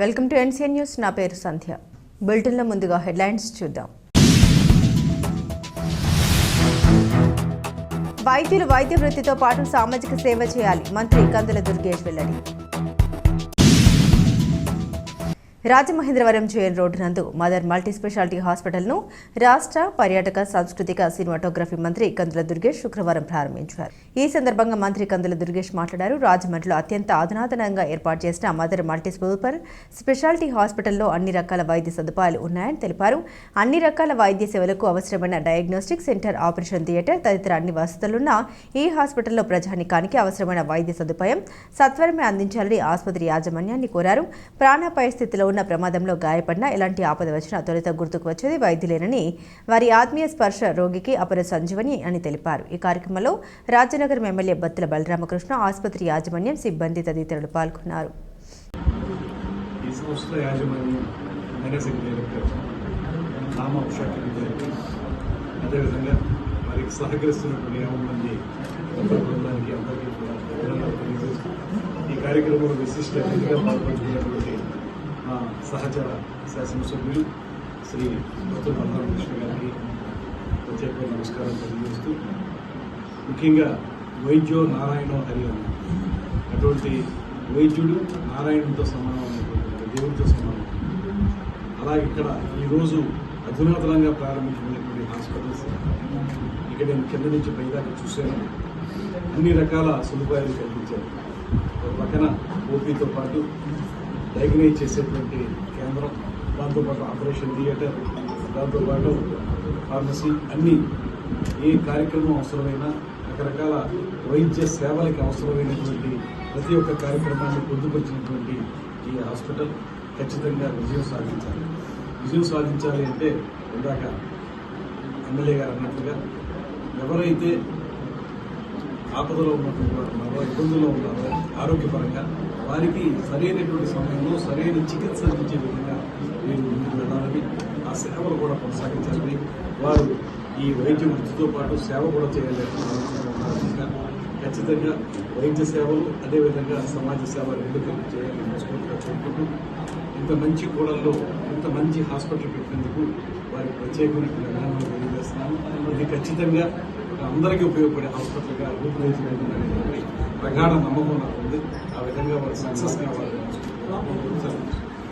Welcome to NCN news. నా పేరు సంధ్య. బులెటిన్లో ముందుగా హెడ్లైన్స్ చూద్దాం. వైద్యులు వైద్య వృత్తితో పాటు సామాజిక సేవ చేయాలి. మంత్రి కందుల దుర్గేష్ వెల్లడి. రాజమహేంద్రవరం జేఎన్ రోడ్డు నందు మదర్ మల్టీ స్పెషాలిటీ హాస్పిటల్ను రాష్ట్ర పర్యాటక సాంస్కృతిక సినిమాటోగ్రఫీ మంత్రి కందుల దుర్గేష్ శుక్రవారం ప్రారంభించారు. ఈ సందర్భంగా మంత్రి కందుల దుర్గేష్ మాట్లాడారు. రాజమండ్రిలో అత్యంత అధునాతనంగా ఏర్పాటు చేసిన మదర్ మల్టీ సూపర్ స్పెషాలిటీ హాస్పిటల్లో అన్ని రకాల వైద్య సదుపాయాలు ఉన్నాయని తెలిపారు. అన్ని రకాల వైద్య సేవలకు అవసరమైన డయాగ్నోస్టిక్ సెంటర్ ఆపరేషన్ థియేటర్ తదితర అన్ని వసతులున్న ఈ హాస్పిటల్లో ప్రజానికానికి అవసరమైన వైద్య సదుపాయం సత్వరమే అందించాలని ఆసుపత్రి యాజమాన్యాన్ని కోరారు. ప్రాణాపాయ స్థితిలో ఉన్న ప్రమాదంలో గాయపడినా ఎలాంటి ఆపద వచ్చినా తొలుత గుర్తుకు వచ్చేది వైద్యులేనని వారి ఆత్మీయ స్పర్శ రోగికి అపర సంజీవని అని తెలిపారు. ఈ కార్యక్రమంలో రాజనగరం ఎమ్మెల్యే బత్తుల బలరామకృష్ణ ఆసుపత్రి యాజమాన్యం సిబ్బంది తదితరులు పాల్గొన్నారు. ఈ అదేవిధంగా వారికి సహకరిస్తున్నటువంటి యాభై మంది బృందానికి అందరికీ కూడా ఈ కార్యక్రమంలో విశిష్ట అతిథిగా పాల్గొంటున్నటువంటి మా సహచర శాసనసభ్యులు శ్రీ బొత్తుల బలరామకృష్ణ గారికి ప్రత్యేక నమస్కారం తెలియజేస్తూ ముఖ్యంగా వైద్యో నారాయణో హరి అటువంటి వైద్యుడు నారాయణుడితో సమానం అనేటువంటి దేవుడితో సమానం. అలాగే ఇక్కడ ఈరోజు అధునాతనంగా ప్రారంభించినటువంటి హాస్పిటల్స్ ఇక్కడ నేను కింద నుంచి పైదాకా చూశాను. అన్ని రకాల సదుపాయాలు కల్పించారు. ఒక పక్కన ఓపీతో పాటు డైగ్నైజ్ చేసేటువంటి కేంద్రం దాంతోపాటు ఆపరేషన్ థియేటర్ దాంతోపాటు ఫార్మసీ అన్నీ ఏ కార్యక్రమం అవసరమైనా రకరకాల వైద్య సేవలకి అవసరమైనటువంటి ప్రతి ఒక్క కార్యక్రమాన్ని పొందుపరిచినటువంటి ఈ హాస్పిటల్ ఖచ్చితంగా విజయం సాధించాలి. విజయం సాధించాలి అంటే ఇందాక ఎమ్మెల్యే గారు అన్నట్లుగా ఎవరైతే ఆపదలో ఉన్నటువంటి వారు ఉన్నారో ఇబ్బందుల్లో ఉన్నారో ఆరోగ్యపరంగా వారికి సరైనటువంటి సమయంలో సరైన చికిత్స అందించే విధంగా మీరు ముందుకు వెళ్ళాలని ఆ సేవలు కూడా కొనసాగించాలని వారు ఈ వైద్య వృత్తితో పాటు సేవ కూడా చేయాలని ఖచ్చితంగా వైద్య సేవలు అదేవిధంగా సమాజ సేవ రెండు కలిపి చేయాలని మనస్ఫూర్తిగా కోరుకుంటూ ఇంత మంచి కూడల్లో ఇంత మంచి హాస్పిటల్ పెట్టినందుకు వారికి ప్రత్యేకమైన అభినందనలు తెలియజేస్తున్నాను. ఇది ఖచ్చితంగా అందరికీ ఉపయోగపడే హాస్పిటల్గా రూపుదిద్దుకుంటుందనేటువంటి ప్రగాఢ నమ్మకం నాకు ఉంది. ఆ విధంగా వాళ్ళు సక్సెస్ కావాలి